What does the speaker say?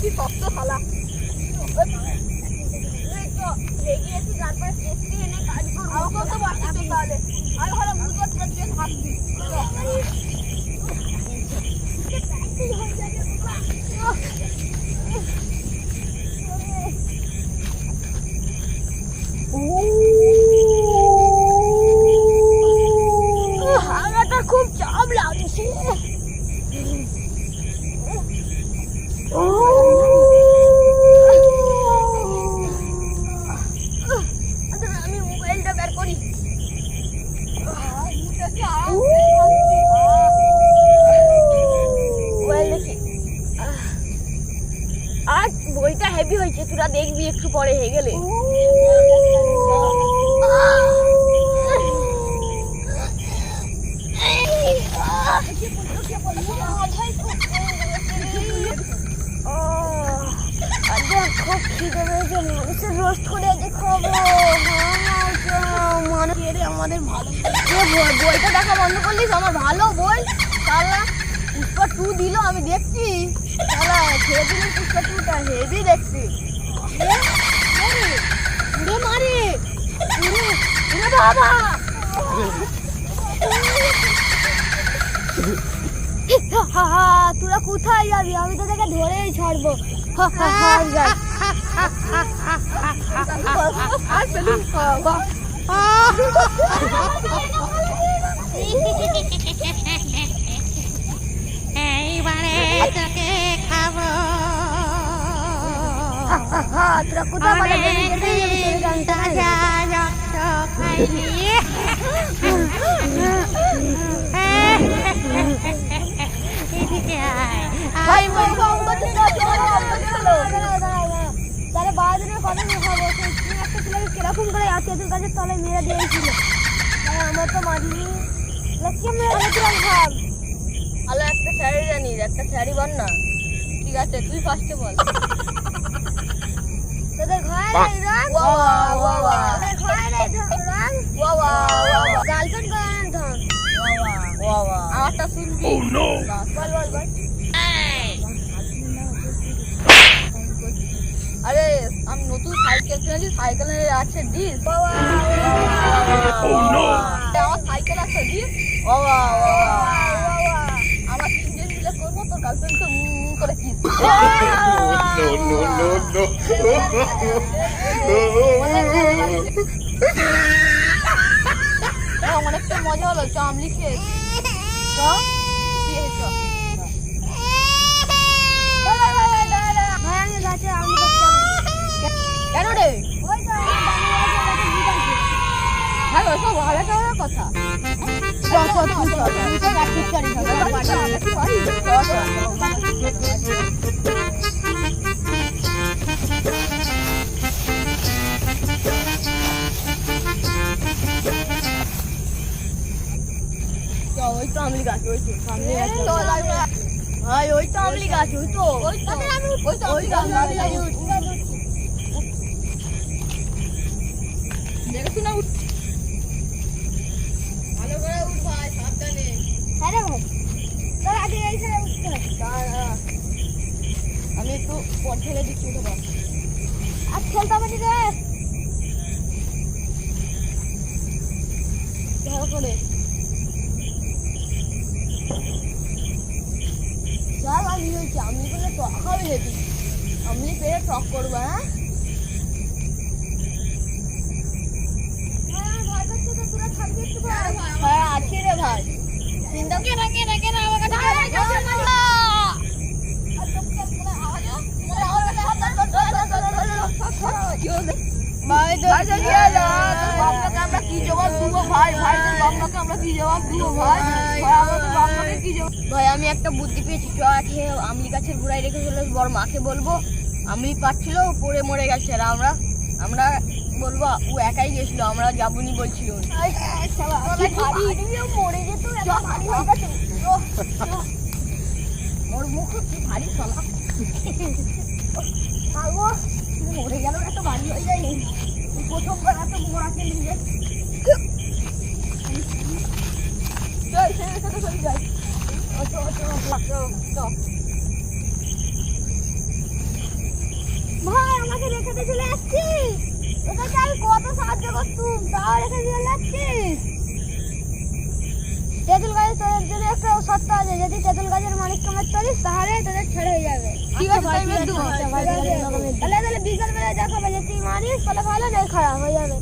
কি কষ্ট শালা? রেগিয়েছি তারপরে এনে কাজ করব। কত বাড়তে তাহলে? আর ভালো ভুল করতে হাত একটু পরে হয়ে গেলে। খুব রোস্ট আমাদের বইটা দেখা বন্ধ করলিস আমার ভালো বই শালা পুষ্পা টু দিল আমি দেখছি শালা ছেড়ে দিলি পুষ্পা টুটা হেভি দেখছি বাবা তোরা কোথায় যাবি আমি তোদেরকে ধরেই ছাড়বো এইবারে চলো। তাহলে বাহাদুরের কথা সেই কি একটা ছেলেকে কীরকম করে আত্মীয়দের কাছে তলায় মেরে দিয়েছিল। আমার তো মারিনি লক্ষ্মী ভাব। ভালো একটা শাড়ি জানিস একটা শাড়ি বল না। ঠিক আছে তুই ফার্স্টে বল। করে বল আরে আমি নতুন সাইকেল কিনেছি সাইকেলে আছে ডিস আমার সাইকেল আছে ডিস আমরা তিনজন মিলে করব তোর গার্লফ্রেন্ডকে উম করে কিস অনেকটা মজা হলো চ চ কেন রে হ্যাঁ ওই সব ভালো খাওয়ার কথা ভাই ভাই ভাই আমি একটু পর ঠেলে দিচ্ছি উঠে বল আর খেলতে হবে রে ভালো করে আমি হয়েছি আমি করলে টক হবে হেবি আমি পেরে টক করব হ্যাঁ হ্যাঁ আছি রে ভাই চিন্তা কেনা কেনা কেনা আমার কাছে ভাই আমরা কি জবাব দিব? ভাই ভাই বাপমাকে আমরা কি জবাব দিব ভাই? ভাই আমরা তোর বাপমাকে কি জবাব ভাই আমি একটা বুদ্ধি পেয়েছি চ খেয়ে আমলি গাছের গোড়ায় রেখে চলে বড় মাকে বলব আমলি পাচ্ছিল পড়ে মরে গেছে। আর আমরা আমরা বলব ও একাই গেছিল আমরা যাবনি বলছিল। মরে যেত ওর মুখ কি ভারী চলা মরে গেল, এত ভারী হয়ে যায় প্রথমবার এত মোড়াকে নিয়ে। যাই ছেড়ে ছেড়ে চলে যাই। ও চো চো চো চো ভাই, আমাকে রেখে চলে আসছিস? তোকে আমি কত সাহায্য করতুম? তাও রেখে দিয়ে চলে আসছিস? তেঁতুল গাছের তোদের জন্য একটা সত্য আছে যদি তেঁতুল গাছের মালিককে মারতে পারিস তাহলে তোদের ছেড়ে হয়ে যাবে। ঠিক আছে তাই মেরে দেবো তাহলে তাহলে বিকাল বেলা দেখাবে যদি মারিস তাহলে ভালো নয় খারাপ হয়ে যাবে।